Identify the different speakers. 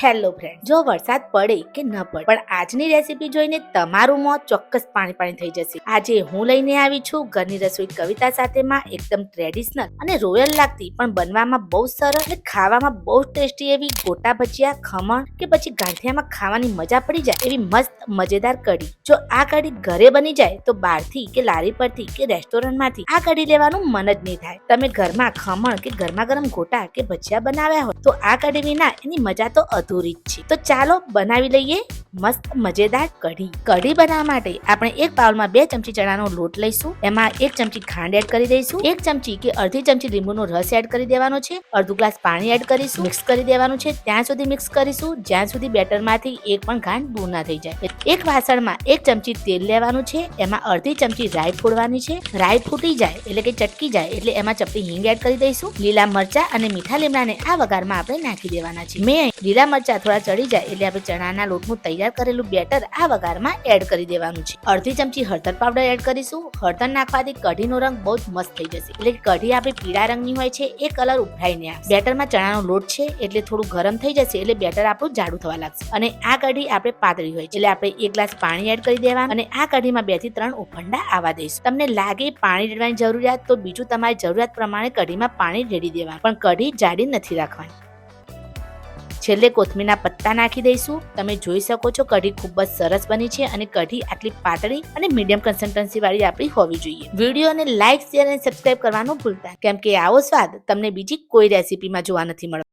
Speaker 1: Hello friend જો વરસાદ પડે કે ન પડે, પણ આજની રેસીપી જોઈને તમારું મોં ચોક્કસ પાણી પાણી થઈ જશે. આજે હું લઈને આવી છું ઘરની રસોઈ કવિતા સાથેમાં એકદમ ટ્રેડિશનલ અને રોયલ લાગતી, પણ બનવામાં બહુ સરળ અને ખાવામાં બહુ ટેસ્ટી એવી ગોટા ભજીયા, ખમણ કે પછી ગાંઠિયામાં ખાવાની મજા પડી જાય એવી મસ્ત, મજેદાર કઢી. જો આ કઢી ઘરે બની જાય તો બહારથી કે લારી પરથી કે રેસ્ટોરન્ટમાંથી આ કઢી લેવાનું મન જ નહીં થાય. તમે ઘરમાં ખમણ કે ગરમા ગરમ ગોટા કે ભજીયા બનાવ્યા હોય તો આ કઢી વિના એની મજા તો અધૂરી જ છે. તો ચાલો બનાવી લઈએ. મસ્ત મજેદાર કઢી. કઢી બનાવવા માટે આપણે એક બાઉલમાં બે ચમચી ચણાનો લોટ લઈશું. એમાં એક ચમચી ખાંડ એડ કરી દઈશું. એક ચમચી કે અડધી ચમચી લીંબુનો રસ એડ કરી દેવાનો છે. અડધો ગ્લાસ પાણી એડ કરીશું. મિક્સ કરી દેવાનું છે. ત્યાં સુધી મિક્સ કરીશું. જ્યાં સુધી બેટરમાંથી એક પણ ગાંઠ દૂર ના થઈ જાય. એક વાસણમાં એક ચમચી તેલ લેવાનું છે. એમાં અડધી ચમચી રાઈ ફોડવાની છે. રાઈ ફૂટી જાય એટલે કે ચટકી જાય એટલે એમાં ચપટી હિંગ એડ કરી દઈશું. લીલા મરચા અને મીઠા લીમડાને આ વઘારમાં આપણે નાખી દેવાના છે મેં લીલા મરચા થોડા ચડી જાય એટલે આપણે ચણાના લોટનું તૈયાર કરેલું બેટર આ વઘારમાં એડ કરી દેવાનું છે. અડધી ચમચી હળદર પાવડર એડ કરીશું. હળદર નાખવાથી કઢીનો રંગ બહુ મસ્ત થઈ જશે. એટલે કઢી આપણી પીળા રંગની હોય છે, એ કલર ઉભરાઈને આવે બેટરમાં ચણાનો લોટ છે, એટલે થોડું ગરમ થઈ જશે, એટલે બેટર આપણું જાડું થવા લાગશે. અને આ કઢી આપણે પાતળી હોય એટલે આપણે એક ગ્લાસ પાણી એડ કરી દેવાનું. અને આ કઢીમાં બેથી ત્રણ ઉફંડા આવવા દઈશું. તમને લાગે પાણી રેડવાની જરૂરિયાત, તો બીજું તમારી જરૂરિયાત પ્રમાણે કઢીમાં પાણી રેડી દેવાનું. પણ કઢી જાડી નથી રાખવાની. છેલ્લે કોથમીરના પત્તા નાખી દઈશું. તમે જોઈ શકો છો કઢી ખૂબ જ સરસ બની છે અને કઢી આટલી પાતળી અને મીડિયમ કન્સિસ્ટન્સી વાળી આપણી હોવી જોઈએ. વિડીયોને લાઇક શેર અને સબસ્ક્રાઇબ કરવાનું ભૂલતા કેમ કે આવો સ્વાદ તમને બીજી કોઈ રેસીપીમાં જોવા નથી મળતો.